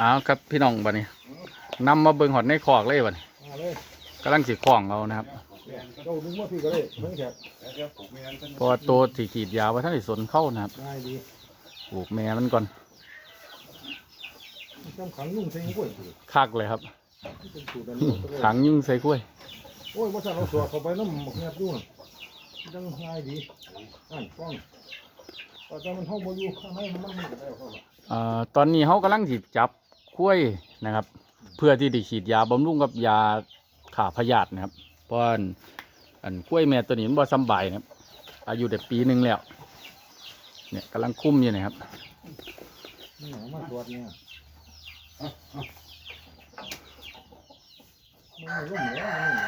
อ้าวครับพี่น้องบัดนี้นำมาเบิ่งหอดในคอกเลยบัดนี้มาเลยกำลังสิคล้องเอานะครับเนี่ยเจ้าดึงมาพี่ก็ได้เพิ่งแขกเพราะว่าตัวสีขีดยาวว่าท่านได้สนเข้านะครับง่ายดีปลูกแม่มันก่อนต้องขังยุ่งใส่กล้วยสิคักเลยครับเป็นสูตรอันนี้ขังยุ่งใส่กล้วย โอ้ยว่าสั่นเราสวดเข้าไปน้ำหมกเงียบอยู่น่ะจังง่ายดีอ่านฟ้องแต่ถ้ามันเข้ามาอยู่ข้างในมันมันก็ได้เข้าละเอ่อตอนนี้เขากำลังสิจับกล้วยนะครับ เพื่อที่จะฉีดยาบำรุงกับยาขาพยาธินะครับเพราะอันอันกล้วยแม่ตัวนี้มันบ่สบายนะครับ อายุได้ปีหนึ่งแล้ว เนี่ยกำลังคุ้มอยู่นะครับนี่หนามาตรวจเนี่ยมันไม่ไม่หนา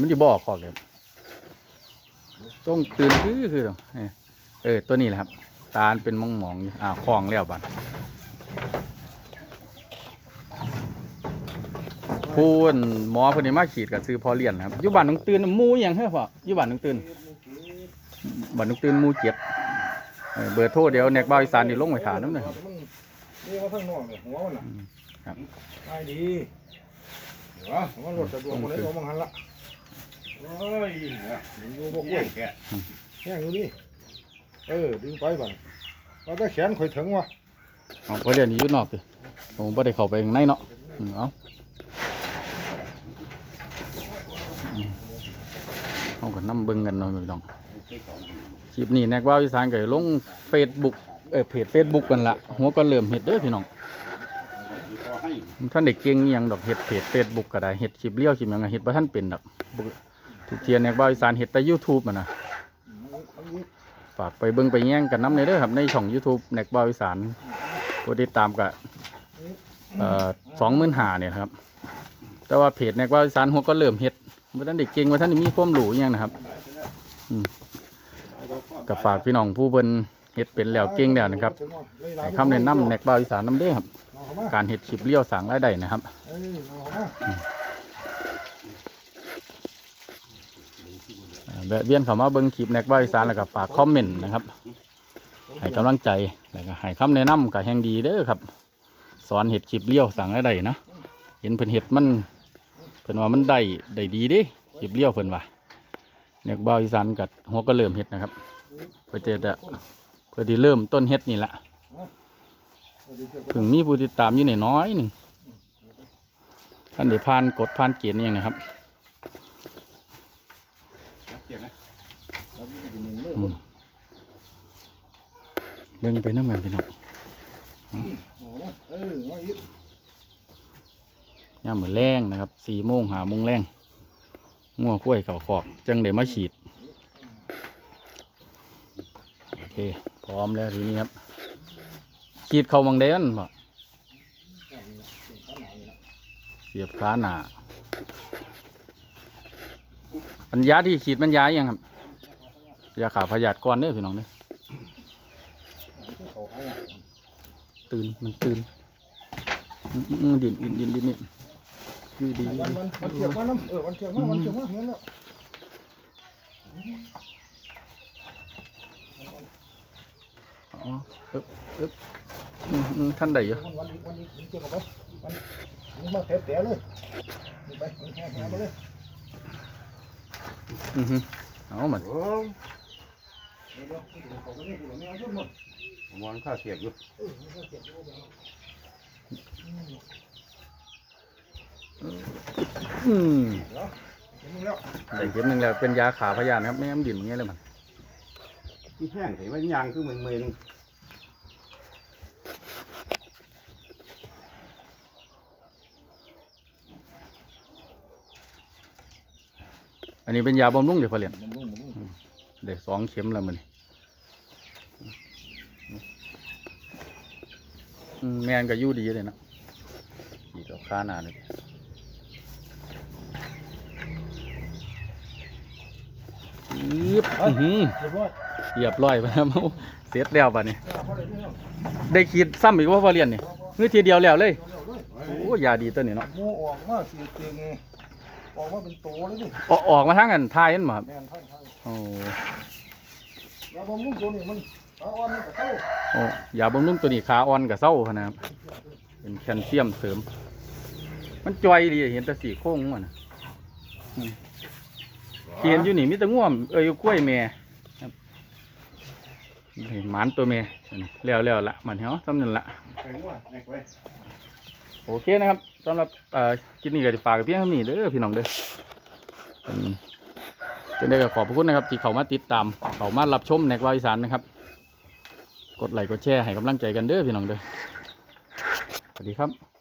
มันจะบอกขอกเลยต้องตื่นคือคือเออเออตัวนี้แหละครับ ตาลเป็นมองมองๆอยู่อ่าคลองแล้วบัดพูนหมอเพนนี้มาฉีดกับซื้อพอเลียนนะครับอยู่บ้านน้องตื่นหมูอหย่างเฮ้ยพ่ออยู่บ้านน้องตื่นบ้านน้องตื่นหมูเจ็ดเออเบอร์โทรเดี๋ยวแนกบ้าวอีสานนี่ลงไว้ถาน้ำหนึ่งมันนี่ว่าข้างนอกเนี่ยหัวมันน่ะครับง่ายดีเดี๋ยวมันรถสะดวกคนเลยตัวมังหันละโอ้ยเนี่ยดึงอยู่บ่กล้เยี่วยยแกะแห้งอยู่นี่ เออดึงไปบัดว่าแต่แขนข่อยถึงวะเอาพอเลียนอยู่นอกสิผมไ่ได้เข้าไปข้างในเนาะอืมเอาอืมเอากันน้ำเบิ่งกันหน่อยพี่น้องคลิปนี้แนกว่าอีสานก็ลงเฟซบุ๊กเออเพจเฟซบุ๊กกันละหัวก็เริ่มเห็ดเด้อพี่น้องท่านเด็กเก่งอิหยังดอกเห็ดเพจเฟซบุ๊กก็ได้เห็ดคลิปเลี้ยวคลิปหยังก็เห็ดบ่ท่านเป็นดอกทุกเทียนแนกว่าอีสานเห็ดแต่ YouTube มันนะ ฝากไปเบิ่งไปแย่งกันน้ำในเด้อครับในช่อง YouTube แนกว่าอีสานผู้ติดตามก็เอ่อ25,000เนี่ยครับ แต่ว่าเพจแนกว่าอีสานหัวก็เริ่มเห็ดบ่ท่านเด็กเก่งว่าท่านมีความรู้อิหยังนะครับกับฝากพี่น้องผู้เบิ่นเฮ็ดเป็นแล้วเก่งแล้วนะครับให้คำแนะนำแนกบ่าวอีสานน้ำเด้อครับ การเฮ็ดคลิปเลี้ยวสางรายได้นะครับ เอ้ยเอาเข้ามา เอ่อ แวะเวียนเข้ามาเบิ่งคลิปแนกบ่าวอีสานแล้วก็ฝากคอมเมนต์นะครับให้กำลังใจแล้วก็ให้คำแนะนำก็แห่งดีเด้อครับ สอนเฮ็ดคลิปเลี้ยวสร้างรายได้นะเห็นเพิ่นเฮ็ดมันเพิ่นว่ามันได้ได้ดีด้คลิปเลี้ยวเพิ่นว่าแนกบ่าวอีสานก็หัวก็เริ่มเฮ็ดนะครับเพื่อจะเพื่อที่เริ่มต้นเฮ็ดนี่แหละถึงมีผู้ติดตามอยู่ในน้อยหนึ่งท่านเดี๋ยวผ่านกดผ่านเกณฑ์อหย่างนะครับ เบิ่งไปน้ำมันพี่น้องเออว่าอีกย่ามเหมือนแรงนะครับสี่โมงหาโมงแรงงัวกล้วยเข่าขอกจังเดี๋ยวมาฉีด โอเค พร้อมแล้วทีนี้ครับฉีดเข่ามังเดนบ่เสียบขาหนา อันยาที่ฉีดมันยาอหยังครับยาขาพยาธิก้อนเด้อพี่น้องเด้อเขาให้ตื่นมันตื่นดินดินดินดินนี่อยู่ดีมันมันเถียงมาน้ำเออวันเที่ยงมาวันเที่ยงมาเห็นแล้วอ๋อเอ๊บเอ๊บอืมอืมท่านใดอยู่วันวันวันนี้เที่ยงกับไปวันนี้มาเทปเดี๋ยวเลยไปมันแห้งแห้งไปเลย อือฮึเอามันโอ้เดี๋ยวเดี๋ยวเขาไม่ได้กูไม่เอาหมดมองข้าเสียบอยู่อืมเดี๋ยวเห็นมึงแล้วใส่เข็มหนึ่งแล้วเป็นยาขาพยานครับไม่งั้นดิ่นอย่างเงี้ยเลยมันที่แห้งเห็นว่ายางคือเหมือนเมน อันนี้เป็นยาบำรุงเดี๋ยวพอเรียนมันรุ่งมันรุ่งเดี๋ยวสองเข็มแล้วมันอืมแมนก็อยู่ดีเลยนะฉีดเอาขาหนาเลยยึบอื้อหือเรียบร้อยเรียบร้อยไปแล้วเสร็จแล้วบัดนี้พอได้ที่แล้วได้ขีดซ้ำอีกว่าพอเรียนนี่มือทีเดียวแล้วเลยเร็วๆเลย โอ้ยาดีตัวนี้เนาะหมู ออกมาสีเตียงออกมาเป็นโตเลยนี่ออกออกมาทางกันทายเห็นบ่ครับแม่นท่านท่านโอ้ยาบำรุงตัวนี้มันตขาอ่อนมันก็เข้าโอ้ยาบำรุงตัวนี้ขาอ่อนกับเศร้าพะนะครับเป็นแคลเซียมเสริม มันจอยดีเห็นแต่สีโค้งมันน่ะอืมที่เห็นอยู่นี่มีแต่ง่วมเอ้ยกล้วยแม่ครับเห็นหมานตัวแม่อันนี้แล้วแล้วละมันเหรอทำนั่นละไปงัวแอกไว้ โอเคนะครับสำหรับเอ่อคลิปนี้ก็จะฝากไว้เพียงเท่านี้เด้อพี่น้องเด้อจะได้ก็ขอบพระคุณนะครับ ที่เขามาติดตาม เขามารับชมในกวาอีสานนะครับ กดไลค์กดแชร์ให้กำลังใจกันเด้อพี่น้องเด้อสวัสดีครับ